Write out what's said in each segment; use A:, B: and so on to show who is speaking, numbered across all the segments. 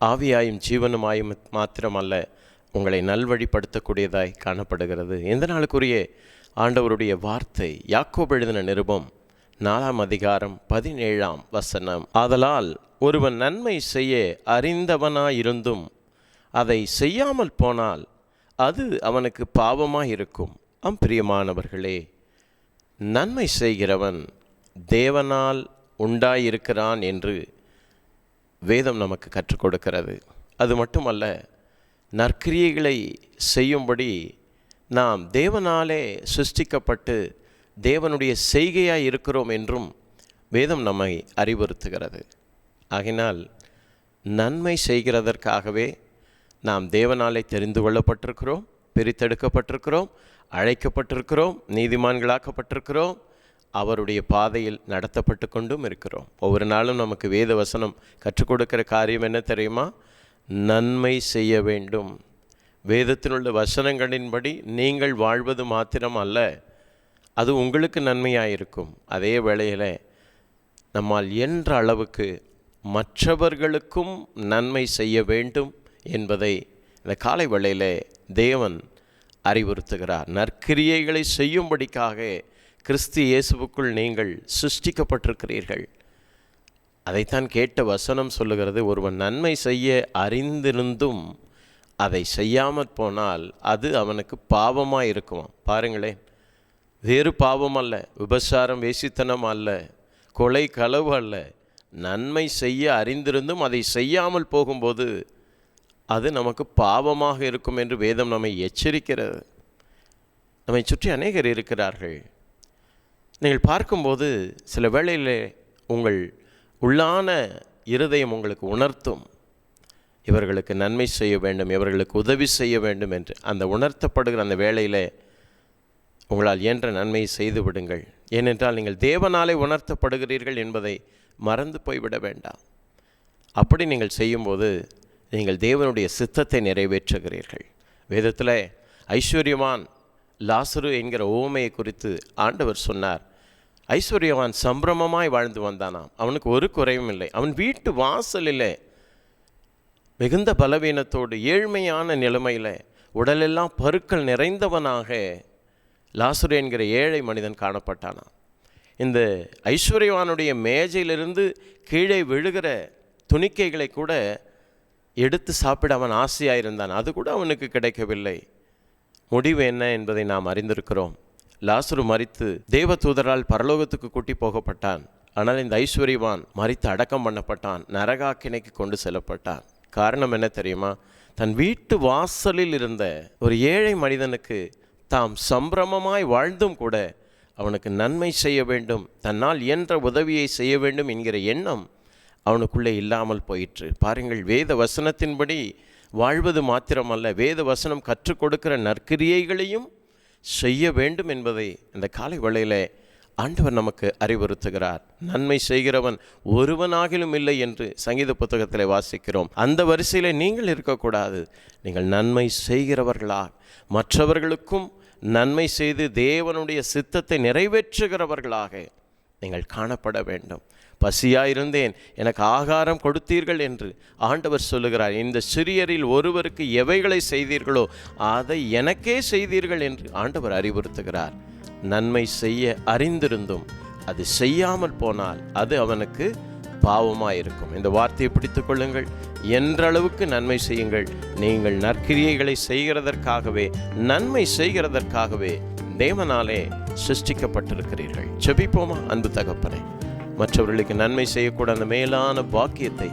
A: ஆவியாயும் ஜீவனுமாயும் மாத்திரமல்ல உங்களை நல்வழிப்படுத்தக்கூடியதாய் காணப்படுகிறது. எந்த நாளுக்குரிய ஆண்டவருடைய வார்த்தை யாக்கோப் எழுதின நிருபம் நாலாம் அதிகாரம் பதினேழாம் வசனம். ஆதலால் ஒருவன் நன்மை செய்ய அறிந்தவனாயிருந்தும் அதை செய்யாமல் போனால் அது அவனுக்கு பாவமாக இருக்கும் அம் பிரியமானவர்களே நன்மை செய்கிறவன் தேவனால் உண்டாயிருக்கிறான் என்று வேதம் நமக்கு கற்றுக் கொடுக்கிறது. அது மட்டுமல்ல நற்கிரியைகளை செய்யும்படி நாம் தேவனாலே சிருஷ்டிக்கப்பட்டு தேவனுடைய செய்கையாக இருக்கிறோம் என்றும் வேதம் நம்மை அறிவுறுத்துகிறது. ஆகினால் நன்மை செய்கிறதற்காகவே நாம் தேவனாலே தெரிந்து கொள்ளப்பட்டிருக்கிறோம் பிரித்தெடுக்கப்பட்டிருக்கிறோம் அழைக்கப்பட்டிருக்கிறோம் நீதிமான்களாக்கப்பட்டிருக்கிறோம் அவருடைய பாதையில் நடத்தப்பட்டு கொண்டும் இருக்கிறோம். ஒவ்வொரு நாளும் நமக்கு வேத வசனம் கற்றுக் கொடுக்கிற காரியம் என்ன தெரியுமா? நன்மை செய்ய வேண்டும். வேதத்தினுள்ள வசனங்களின்படி நீங்கள் வாழ்வது மாத்திரம் அல்ல அது உங்களுக்கு நன்மையாயிருக்கும். அதே வேளையில் நம்மால் என்ற அளவுக்கு மற்றவர்களுக்கும் நன்மை செய்ய வேண்டும் என்பதை இந்த காலை வேளையில் தேவன் அறிவுறுத்துகிறார். நற்கிரியைகளை செய்யும்படிக்காக கிறிஸ்து இயேசுவுக்குள் நீங்கள் சிருஷ்டிக்கப்பட்டிருக்கிறீர்கள். அதைத்தான் கேட்ட வசனம் சொல்லுகிறது ஒருவன் நன்மை செய்ய அறிந்திருந்தும் அதை செய்யாமற் போனால் அது அவனுக்கு பாவமாக இருக்குமாம். பாருங்களேன் வேறு பாவம் அல்ல விபசாரம் வேசித்தனம் அல்ல கொலை களவு அல்ல. நன்மை செய்ய அறிந்திருந்தும் அதை செய்யாமல் போகும்போது அது நமக்கு பாவமாக இருக்கும் என்று வேதம் நம்மை எச்சரிக்கிறது. நம்மை சுற்றி அநேகர் இருக்கிறார்கள். நீங்கள் பார்க்கும்போது சில வேளையில் உங்கள் உள்ளான இருதயம் உங்களுக்கு உணர்த்தும். இவர்களுக்கு நன்மை செய்ய வேண்டும் இவர்களுக்கு உதவி செய்ய வேண்டும் என்று அந்த உணர்த்தப்படுகிற அந்த வேளையில் உங்களால் இயன்ற நன்மையை செய்து விடுங்கள். ஏனென்றால் நீங்கள் தேவனாலே உணர்த்தப்படுகிறீர்கள் என்பதை மறந்து போய்விட வேண்டாம். அப்படி நீங்கள் செய்யும்போது நீங்கள் தேவனுடைய சித்தத்தை நிறைவேற்றுகிறீர்கள். வேதத்தில் ஐஸ்வர்யவான் லாசரு என்கிற ஓமையை குறித்து ஆண்டவர் சொன்னார். ஐஸ்வர்யவான் சம்பிரமமாய் வாழ்ந்து வந்தானாம். அவனுக்கு ஒரு குறையும் இல்லை. அவன் வீட்டு வாசலில் மிகுந்த பலவீனத்தோடு ஏழ்மையான நிலைமையில் உடலெல்லாம் பருக்கள் நிறைந்தவனாக லாசுரு என்கிற ஏழை மனிதன் காணப்பட்டானான் இந்த ஐஸ்வர்யவானுடைய மேஜையிலிருந்து கீழே விழுகிற துணிக்கைகளை கூட எடுத்து சாப்பிட அவன் ஆசையாக இருந்தான் அது கூட அவனுக்கு கிடைக்கவில்லை. முடிவு என்ன என்பதை நாம் அறிந்திருக்கிறோம். லாசுரு மறித்து தேவதூதரால் பரலோகத்துக்கு கூட்டி போகப்பட்டான். ஆனால் இந்த ஐஸ்வர்யவான் மறித்து அடக்கம் பண்ணப்பட்டான். நரகாக்கினைக்கு கொண்டு செல்லப்பட்டான். காரணம் என்ன தெரியுமா? தன் வீட்டு வாசலில் இருந்த ஒரு ஏழை மனிதனுக்கு தாம் சம்பிரமமாய் வாழ்ந்தும் கூட அவனுக்கு நன்மை செய்ய வேண்டும் தன்னால் இயன்ற உதவியை செய்ய வேண்டும் என்கிற எண்ணம் அவனுக்குள்ளே இல்லாமல் போயிற்று. பாருங்கள் வேத வசனத்தின்படி வாழ்வது மாத்திரமல்ல வேத வசனம் கற்றுக் கொடுக்கிற நற்கிரியைகளையும் செய்ய வேண்டும் என்பதை இந்த காலை வேளையில் ஆண்டவர் நமக்கு அறிவுறுத்துகிறார். நன்மை செய்கிறவன் ஒருவனாகிலும் இல்லை என்று சங்கீத புத்தகத்தில் வாசிக்கிறோம். அந்த வரிசையில் நீங்கள் இருக்கக்கூடாது. நீங்கள் நன்மை செய்கிறவர்களா மற்றவர்களுக்கும் நன்மை செய்து தேவனுடைய சித்தத்தை நிறைவேற்றுகிறவர்களாக நீங்கள் காணப்பட வேண்டும். பசியாக இருந்தேன் எனக்கு ஆகாரம் கொடுத்தீர்கள் என்று ஆண்டவர் சொல்லுகிறார். இந்த சிறியரில் ஒருவருக்கு எவைகளை செய்தீர்களோ அதை எனக்கே செய்தீர்கள் என்று ஆண்டவர் அறிவுறுத்துகிறார். நன்மை செய்ய அறிந்திருந்தும் அது செய்யாமல் போனால் அது அவனுக்கு பாவமாக இருக்கும் இந்த வார்த்தையை பிடித்து கொள்ளுங்கள். என்றளவுக்கு நன்மை செய்யுங்கள். நீங்கள் நற்கிரியைகளை செய்கிறதற்காகவே நன்மை செய்கிறதற்காகவே தேவனாலே சிருஷ்டிக்கப்பட்டிருக்கிறீர்கள். செபிப்போமா அன்பு தகப்பனே. மற்றவர்களுக்கு நன்மை செய்யக்கூட அந்த மேலான பாக்கியத்தை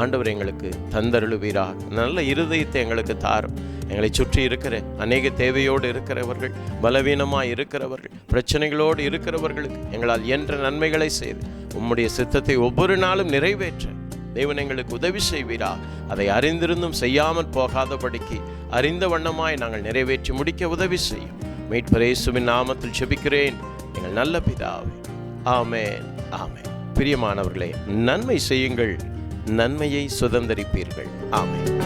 A: ஆண்டவர் எங்களுக்கு தந்தருளுவீராக. நல்ல இருதயத்தை எங்களுக்கு தாரும். எங்களை சுற்றி இருக்கிற அநேக தேவையோடு இருக்கிறவர்கள் பலவீனமாக இருக்கிறவர்கள் பிரச்சனைகளோடு இருக்கிறவர்களுக்கு எங்களால் என்ற நன்மைகளை செய்து உம்முடைய சித்தத்தை ஒவ்வொரு நாளும் நிறைவேற்ற தேவன் எங்களுக்கு உதவி செய்வீரா அதை அறிந்திருந்தும் செய்யாமல் போகாதபடிக்கு அறிந்த வண்ணமாய் நாங்கள் நிறைவேற்றி முடிக்க உதவி செய்யும். மீட்பரேசுவின் நாமத்தில் செபிக்கிறேன். எங்கள் நல்ல பிதாவே. ஆமேன் ஆமேன். பிரியமானவர்களே நன்மை செய்யுங்கள். நன்மையை சுதந்தரிப்பீர்கள். ஆமேன்.